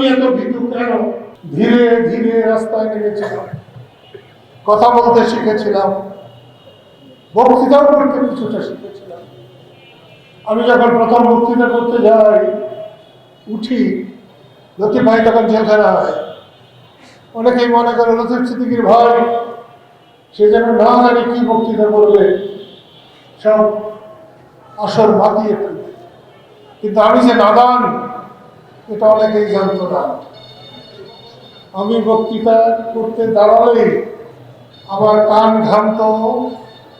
আমি এত ভীতু কেন? ধীরে ধীরে রাস্তায় নেমেছিলাম। কথা বলতে শিখেছিলাম। বক্তৃতাও করতে কিছুটা শিখেছিলাম। আমি যখন প্রথম বক্তৃতা করতে যাই, উঠি, লতিফ ভাই তখন জেলখানায় অনেকেই মনে করে লতিফ সিদ্দিকির ভাই, সে যেন না জানে কি বক্তৃতা করবে সব আসর মাতিয়ে ফেলবে কিন্তু আমি যে নাদান এটা অনেকেই জানতো না। আমি বক্তৃতা করতে দাঁড়ালেই আমার কান ঘামতো,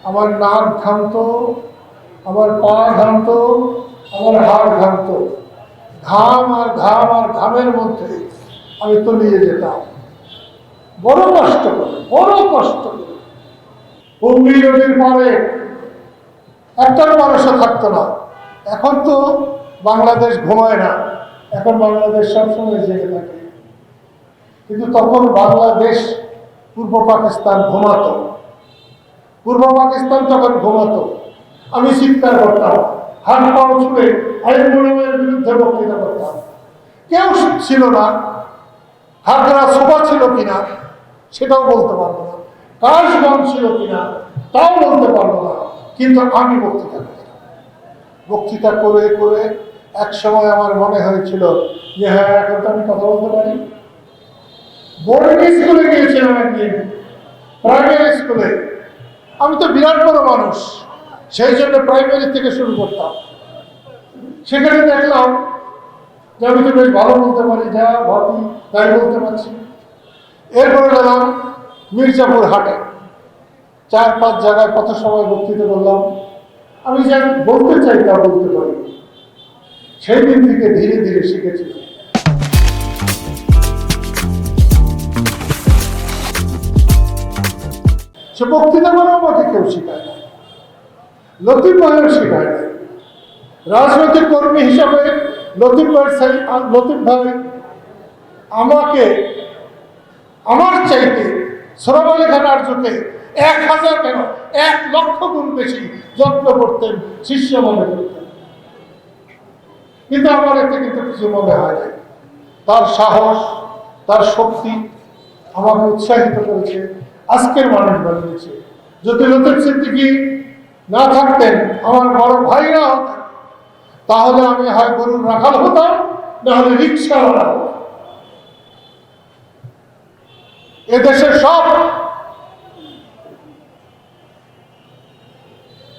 আমার নাক ঘামতো, আমার পা ঘামতো, আমার হাড় ঘামতো। ঘাম আর ঘাম আর ঘামের মধ্যে আমি তলিয়ে যেতাম। বড় কষ্ট করে, বড় কষ্ট হুগলি নদীর পরে একটার মানুষও থাকতো না। এখন তো বাংলাদেশ ঘুমায় না। এখন বাংলাদেশ সবসময় জেগে থাকে। কিন্তু তখন বাংলাদেশ, পূর্ব পাকিস্তান ঘুমাতো। পূর্ব পাকিস্তান তখন ঘুমাতো, আমি চিৎকার করতাম, হাত পাও ছুড়ে আইন মনিমের বিরুদ্ধে বক্তৃতা করতাম। কেউ ছিল না, হাতরা সোফা ছিল কিনা, সেটাও বলতে পারব না। কাশগঞ্জ ছিল কিনা, তাও বলতে পারব না। কিন্তু আমি বক্তৃতা করতাম। বক্তৃতা করে করে এক সময় আমার মনে হয়েছিল, যে হ্যাঁ এখন তো আমি কথা বলতে পারি। বোর্ডিং স্কুলে গিয়েছিলাম একদিন, প্রাইমারি স্কুলে। আমি তো বিরাট বড় মানুষ, সেই জন্য প্রাইমারি থেকে শুরু করতাম। সেখানে দেখলাম যে আমি তো বেশ ভালো বলতে পারি, যা ভাবি তাই বলতে পারছি। এরপরে গেলাম মির্জাপুর হাটে। চার পাঁচ জায়গায় কত সময় বক্তৃতা করলাম। আমি যা বলতে চাই তা বলতে পারি। সেই দিন থেকে ধীরে ধীরে শিখেছি। সে বক্তৃতা করে আমাকে কেউ শেখায় না। লতিফ ভাইও শেখায় না। রাজনৈতিক কর্মী হিসাবে লতিফ ভাই লতিফ ভাই আমাকে, আমার চাইতে সরব আলী আর্যকে এক হাজার কেন, এক লক্ষ গুণ বেশি যত্ন করতেন শিষ্য মনে করতেন। কিন্তু আমার এতে কিন্তু কিছু মনে হয় না তার সাহস, তার শক্তি আমাকে উৎসাহিত করেছে, আজকের মানুষ বানিয়েছে। যদি লতিফ সিদ্দিকি না থাকতেন, আমার বড় ভাইরা হতেন তাহলে আমি হয় গরুর রাখাল হতাম, না হলে রিক্সাওয়ালা হতাম। এদেশের সব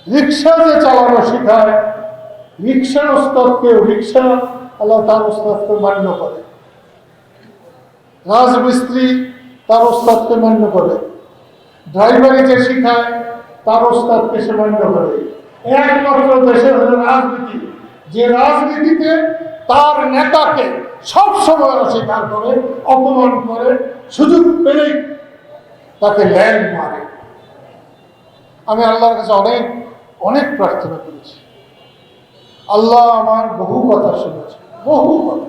রিক্সা যে চালানো শেখায় রিক্সার ওস্তাদকেও রিক্সা আল্লাহ তার ওস্তাদকে মান্য করে। রাজমিস্ত্রি তার ওস্তাদকে মান্য করে। ড্রাইভারি যে শেখায়, তার ওস্তাদকে সে মান্য করে। একমাত্র দেশের হলো রাজনীতি। যে রাজনীতিতে তার নেতাকে সব সময় অস্বীকার করে, অপমান করে, সুযোগ পেলেই তাকে ল্যান্ড মারে। আমি আল্লাহর কাছে অনেক অনেক প্রার্থনা করেছি। আল্লাহ আমার বহু কথা শুনেছে বহু কথা।